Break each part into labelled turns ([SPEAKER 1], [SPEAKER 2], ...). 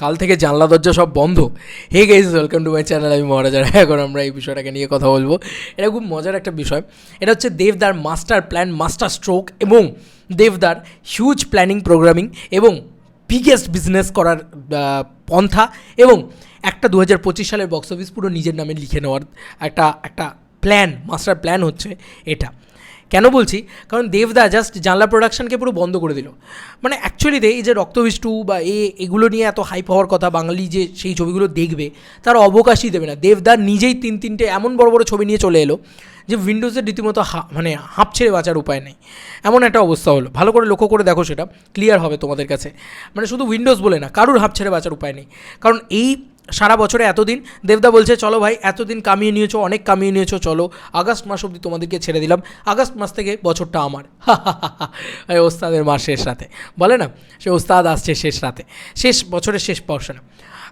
[SPEAKER 1] কাল থেকে জানলা দরজা সব বন্ধ। Hey guys welcome to my channel আমি মহারাজার এখন আমরা এই বিষয়টাকে নিয়ে কথা বলব। এটা খুব মজার একটা বিষয়। এটা হচ্ছে দেবদার মাস্টার প্ল্যান মাস্টার স্ট্রোক এবং দেবদার হিউজ প্ল্যানিং প্রোগ্রামিং এবং বিগেস্ট বিজনেস করার পন্থা এবং একটা দু হাজার পঁচিশ সালের বক্স অফিস পুরো নিজের নামে লিখে নেওয়ার একটা একটা প্ল্যান মাস্টার প্ল্যান হচ্ছে এটা। কেন বলছি? কারণ দেবদা জাস্ট জানলা প্রোডাকশানকে পুরো বন্ধ করে দিল। মানে অ্যাকচুয়ালি অ্যাকচুয়ালিতে এই যে রক্তবিষ্টু বা এ, এগুলো নিয়ে এত হাইপ হওয়ার কথা, বাঙালি যে সেই ছবিগুলো দেখবে, তার অবকাশই দেবে না। দেবদা নিজেই তিন তিনটে এমন বড় বড় ছবি নিয়ে চলে এলো, যে উইন্ডোজের রীতিমতো মানে হাঁপ ছেড়ে বাঁচার উপায় নেই। এমন একটা অবস্থা হলো। ভালো করে লক্ষ্য করে দেখো সেটা। ক্লিয়ার হবে তোমাদের কাছে। মানে শুধু উইন্ডোজ বলে না, কারুর হাঁপ ছেড়ে বাঁচার উপায় নেই। কারণ এই সারা বছরে এতদিন, দেবদা বলছে, চলো ভাই, এতদিন কামিয়ে নিয়েছো, অনেক কামিয়ে নিয়েছো, চলো। আগস্ট মাস অবধি তোমাদেরকে ছেড়ে দিলাম। আগস্ট মাস থেকে বছরটা আমার। এই ওস্তাদের মাস শেষ রাতে। বলে না? সে ওস্তাদ আসছে শেষ রাতে। শেষ, বছরের শেষ পর্ষণে।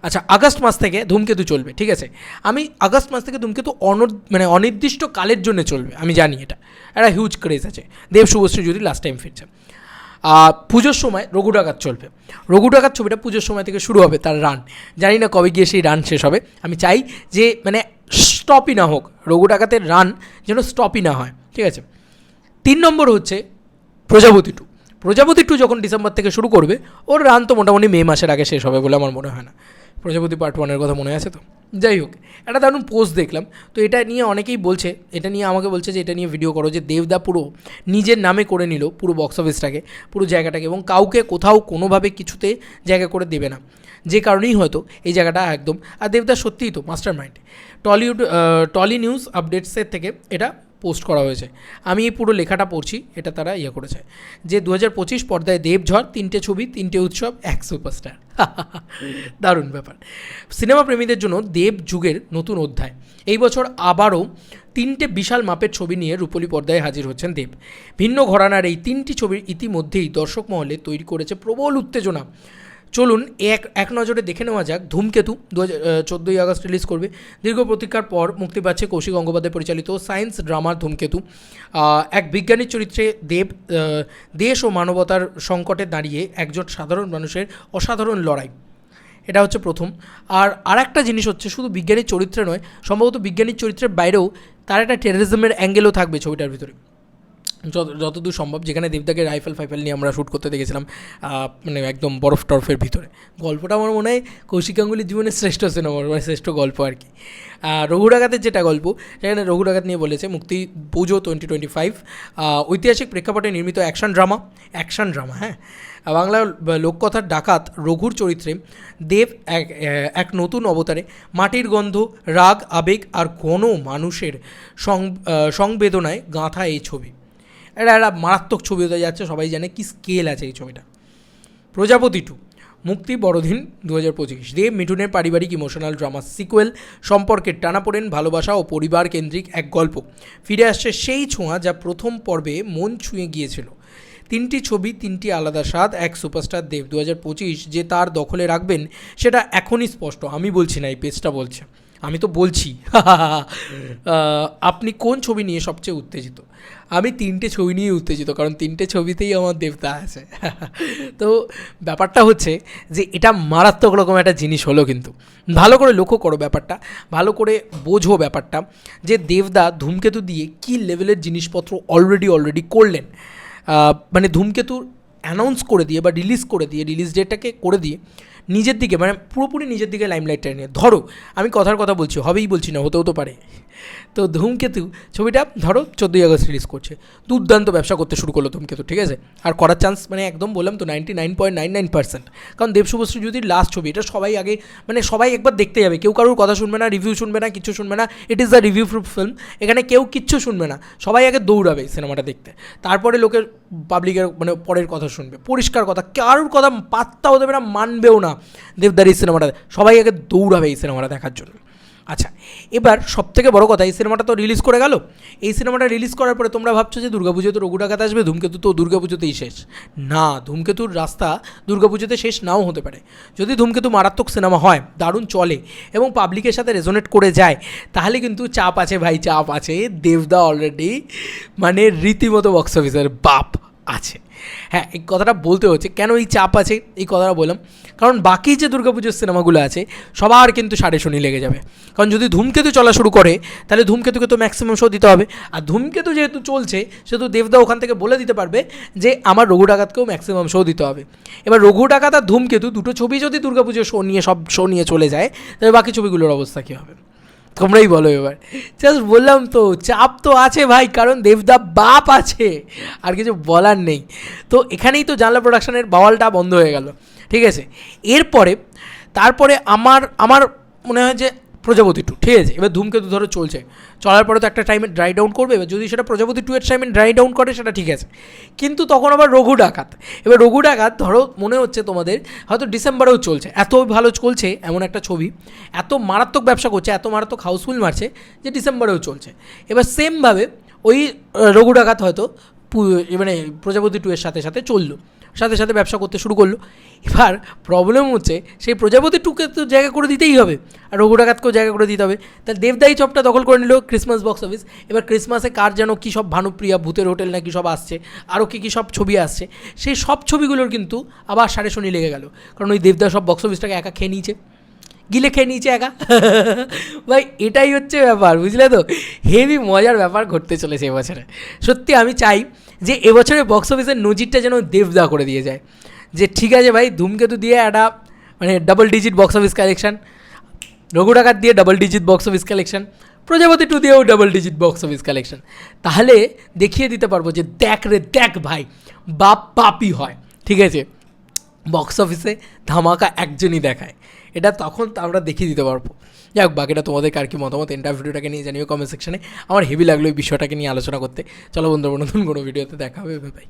[SPEAKER 1] আচ্ছা আগস্ট মাস থেকে ধূমকেতু চলবে, ঠিক আছে? আমি আগস্ট মাস থেকে ধূমকেতু অন মানে অনির্দিষ্ট কালের জন্য চলবে, আমি জানি এটা। একটা হিউজ ক্রেজ আছে। দেব শুভশ্রী যদি লাস্ট টাইম ফিরছে। পুজোর সময় রঘু ডাকাত চলবে। রঘু ডাকাত ছবিটা পুজোর সময় থেকে শুরু হবে তার রান জানি না কবে গিয়ে সেই রান শেষ হবে। আমি চাই যে মানে স্টপই না হোক, রঘু ডাকাতের রান যেন স্টপই না হয়। ঠিক আছে? তিন নম্বর হচ্ছে প্রজাপতি টু প্রজাপতি টু যখন ডিসেম্বর থেকে শুরু করবে, ওর রান তো মোটামুটি মে মাসের আগে শেষ হবে বলে আমার মনে হয় না। প্রজাপতি পার্ট ওয়ানের কথা মনে আছে তো? যাই হোক, একটা দারুণ পোস্ট দেখলাম। তো এটা নিয়ে অনেকেই বলছে, এটা নিয়ে আমাকে বলছে যে এটা নিয়ে ভিডিও করো যে দেবদা পুরো নিজের নামে করে নিল, পুরো বক্স অফিসটাকে পুরো জায়গাটাকে এবং কাউকে কোথাও কোনোভাবে কিছুতে জায়গা করে দেবে না। যে কারণেই হয়তো এই জায়গাটা একদম, আর দেবদা সত্যিই তো master mind Tollywood Tolly news আপডেটসের থেকে এটা পোস্ট করা হয়েছে। আমি এই পুরো লেখাটা পড়ছি, এটা তারা ইয়ে করেছে। যে দু হাজার পঁচিশ পর্দায় দেবঝড়, তিনটে ছবি, তিনটে উৎসব, এক সুপারস্টার। দারুণ ব্যাপার। সিনেমা প্রেমীদের জন্য দেব যুগের নতুন অধ্যায়। এই বছর আবারও তিনটে বিশাল মাপের ছবি নিয়ে রূপলী পর্দায় হাজির হচ্ছেন দেব। ভিন্ন ঘরানার এই তিনটি ছবির ইতিমধ্যেই দর্শক মহলে তৈরি করেছে প্রবল উত্তেজনা। চলুন এক এক নজরে দেখে নেওয়া যাক ধূমকেতু দু হাজার চোদ্দোই আগস্ট রিলিজ করবে। দীর্ঘ প্রতীক্ষার পর মুক্তি পাচ্ছে কৌশিক গঙ্গোপাধ্যায় পরিচালিত সায়েন্স ড্রামার ধূমকেতু। এক বিজ্ঞানীর চরিত্রে দেব দেশ ও মানবতার সংকটে দাঁড়িয়ে একজন সাধারণ মানুষের অসাধারণ লড়াই। এটা হচ্ছে প্রথম। আর আর একটা জিনিস হচ্ছে শুধু বিজ্ঞানীর চরিত্রে নয়, সম্ভবত বিজ্ঞানীর চরিত্রের বাইরেও তার একটা টেররিজমের অ্যাঙ্গেলও থাকবে ছবিটার ভিতরে। যত, যতদূর সম্ভব, যেখানে দেবদাকে রাইফেল ফাইফেল নিয়ে আমরা শ্যুট করতে দেখেছিলাম মানে একদম বরফ টরফের ভিতরে। গল্পটা আমার মনে হয় কৌশিক গাঙ্গুলির জীবনের শ্রেষ্ঠ সিনেমা মানে শ্রেষ্ঠ গল্প আর কি। আর রঘু ডাকাতের যেটা গল্প, সেখানে রঘু ডাকাত নিয়ে বলেছে, মুক্তি পুজো টোয়েন্টি টোয়েন্টি ফাইভ ঐতিহাসিক প্রেক্ষাপটে নির্মিত অ্যাকশন ড্রামা অ্যাকশন ড্রামা হ্যাঁ? বাংলা লোককথার ডাকাত রঘুর চরিত্রে দেব এক এক নতুন অবতারে মাটির গন্ধ, রাগ, আবেগ আর ঘন মানুষের সংবেদনায় গাঁথা এই ছবি। এটা একটা মারাত্মক ছবি হতে যাচ্ছে, সবাই জানে কি স্কেল আছে এই ছবিটা। প্রজাপতি টু মুক্তি বড়দিন দু হাজার পঁচিশ। দেব মিঠুনের পারিবারিক ইমোশনাল ড্রামা সিকুয়েল সম্পর্কের টানাপোড়েন ভালোবাসা ও পরিবার কেন্দ্রিক এক গল্প। ফিরে আসছে সেই ছোঁয়া যা প্রথম পর্বে মন ছুঁয়ে গিয়েছিল। তিনটি ছবি, তিনটি আলাদা স্বাদ, এক সুপারস্টার দেব দু হাজার পঁচিশ যে তার দখলে রাখবেন, সেটা এখনই স্পষ্ট। আমি বলছি না, এই পেজটা বলছে। আমি তো বলছি। আপনি কোন ছবি নিয়ে সবচেয়ে উত্তেজিত? আমি তিনটে ছবি নিয়ে উত্তেজিত কারণ তিনটে ছবিতেই আমার দেবতা আছে। তো ব্যাপারটা হচ্ছে যে এটা মারাত্মক রকম একটা জিনিস হলো কিন্তু। ভালো করে লক্ষ্য করো ব্যাপারটা ভালো করে বোঝো ব্যাপারটা যে দেবদা ধূমকেতু দিয়ে কী লেভেলের জিনিসপত্র অলরেডি অলরেডি করলেন। মানে ধূমকেতু অ্যানাউন্স করে দিয়ে বা রিলিজ করে দিয়ে রিলিজ ডেটটাকে করে দিয়ে নিজের দিকে মানে পুরোপুরি নিজের দিকে লাইমলাইটটা নিয়ে। ধরো, আমি কথার কথা বলছি, হবেই বলছি না, হতেও তো পারে। তো ধূমকেতু, ছবিটা ধরো চোদ্দোই আগস্ট রিলিজ করছে। দুর্দান্ত ব্যবসা করতে শুরু করল ধূমকেতু, ঠিক আছে? আর করার চান্স মানে একদম বললাম তো ninety nine point nine nine percent কারণ দেব শুভশ্রী যদি লাস্ট ছবি, এটা সবাই আগে মানে সবাই একবার দেখতে যাবে। কেউ কারোর কথা শুনবে না রিভিউ শুনবে না, কিছু শুনবে না। It is the review proof film এখানে কেউ কিচ্ছু শুনবে না। সবাই আগে দৌড়াবে সিনেমাটা দেখতে। তারপরে লোকের পাবলিকের মানে পরের কথা শুনবে। পরিষ্কার কথা, কারোর কথা পাত্তাও দেবে না, মানবেও না দেবদারি সিনেমাটা সবাই আগে দৌড়াবে এই সিনেমাটা দেখার জন্য। আচ্ছা এবার সব থেকে বড় কথা, এই সিনেমাটা তো রিলিজ করে গেল। এই সিনেমাটা রিলিজ করার পরে তোমরা ভাবছ যে দুর্গাপুজোতে রঘু ডাকাত আসবে, ধূমকেতু তো দুর্গাপুজোতেই শেষ। না, ধূমকেতুর রাস্তা দুর্গাপুজোতে শেষ নাও হতে পারে। যদি ধূমকেতু মারাত্মক সিনেমা হয়, দারুণ চলে এবং পাবলিকের সাথে রেজোনেট করে যায়, তাহলে কিন্তু চাপ আছে ভাই, চাপ আছে। দেবদা অলরেডি মানে রীতিমতো বক্স অফিসের বাপ আছে। হ্যাঁ এই কথাটা বলতে হচ্ছে। কেন এই চাপ আছে? এই কথাটা বললাম। কারণ বাকি যে দুর্গাপুজোর সিনেমাগুলো আছে, সবার কিন্তু সাড়ে শনি লেগে যাবে। কারণ যদি ধূমকেতু চলা শুরু করে, তাহলে ধূমকেতুকে তো ম্যাক্সিমাম শো দিতে হবে। আর ধূমকেতু যেহেতু চলছে সেহেতু দেবদা ওখান থেকে বলে দিতে পারবে যে আমার রঘু ডাকাতকেও ম্যাক্সিমাম শো দিতে হবে। এবার রঘু ডাকাত আর ধূমকেতু, দুটো ছবি যদি দুর্গাপুজোর শো নিয়ে, সব শো নিয়ে চলে যায়, তাহলে বাকি ছবিগুলোর অবস্থা কী হবে? তোমরাই বলো এবার। জাস্ট বললাম তো, চাপ তো আছে ভাই, কারণ দেবদা বাপ আছে, আর কিছু বলার নেই। তো এখানেই তো জানলা প্রোডাকশনের বাওয়ালটা বন্ধ হয়ে গেল। ঠিক আছে? এরপরে, তারপরে আমার আমার মনে হয় যে প্রজাপতি টু ঠিক আছে? এবার ধূমকেতু ধরো চলছে। চলার পরে তো একটা টাইমে ড্রাই ডাউন করবে, এবার যদি সেটা প্রজাপতি টু এর টাইমে ড্রাই ডাউন করে, সেটা ঠিক আছে। কিন্তু তখন আবার রঘু ডাকাত। এবার রঘু ডাকাত, ধরো মনে হচ্ছে তোমাদের, হয়তো ডিসেম্বরেও চলছে। এত ভালো চলছে এমন একটা ছবি, এত মারাত্মক ব্যবসা করছে, এত মারাত্মক হাউসফুল মারছে, যে ডিসেম্বরেও চলছে। এবার সেমভাবে ওই রঘু ডাকাত হয়তো মানে প্রজাপতি টু এর সাথে সাথে চলল। সাথে সাথে ব্যবসা করতে শুরু করল। এবার প্রবলেম হচ্ছে, সেই প্রজাপতি টুকে তো জায়গা করে দিতেই হবে, আর রঘু ডাকাতকেও জায়গা করে দিতে হবে। তাহলে দেবদাই চপটা দখল করে নিল ক্রিসমাস বক্স অফিস এবার ক্রিসমাসে কার যেন কী সব ভানুপ্রিয়া, ভূতের হোটেল নাকি সব আসছে, আরও কী কী সব ছবি আসছে। সেই সব ছবিগুলোর কিন্তু আবার সাড়ে শনি লেগে গেল, কারণ ওই দেবদা সব বক্স অফিসটাকে একা খেয়ে নিয়েছে। গিলে খেয়ে নিয়েছে একা। ভাই, এটাই হচ্ছে ব্যাপার, বুঝলে তো? হেভি মজার ব্যাপার ঘটতে চলেছে এবছরে। সত্যি আমি চাই যে এবছরে বক্স অফিসের নজিরটা যেন দেবদা করে দিয়ে যায়। যে ঠিক আছে ভাই, ধূমকেতু দিয়ে একটা মানে double digit box office collection Raghu Dakat দিয়ে double digit box office collection Prajapati two দিয়েও double digit box office collection তাহলে দেখিয়ে দিতে পারব যে দেখ রে, দেখ ভাই, বাপ বাপই হয়, ঠিক আছে? বক্স অফিসে ধামাকা একজনই দেখায়। এটা তখন তো আমরা দেখিয়ে দিতে পারব। যাই হোক, বাকিটা তোমাদের আর কি মতামত? এন্টার ভিডিওটাকে নিয়ে জানিও কমেন্ট সেকশনে আমার হেভি লাগল এই বিষয়টাকে নিয়ে আলোচনা করতে। চলো বন্ধু নতুন কোনো ভিডিওতে দেখা হবে ভাই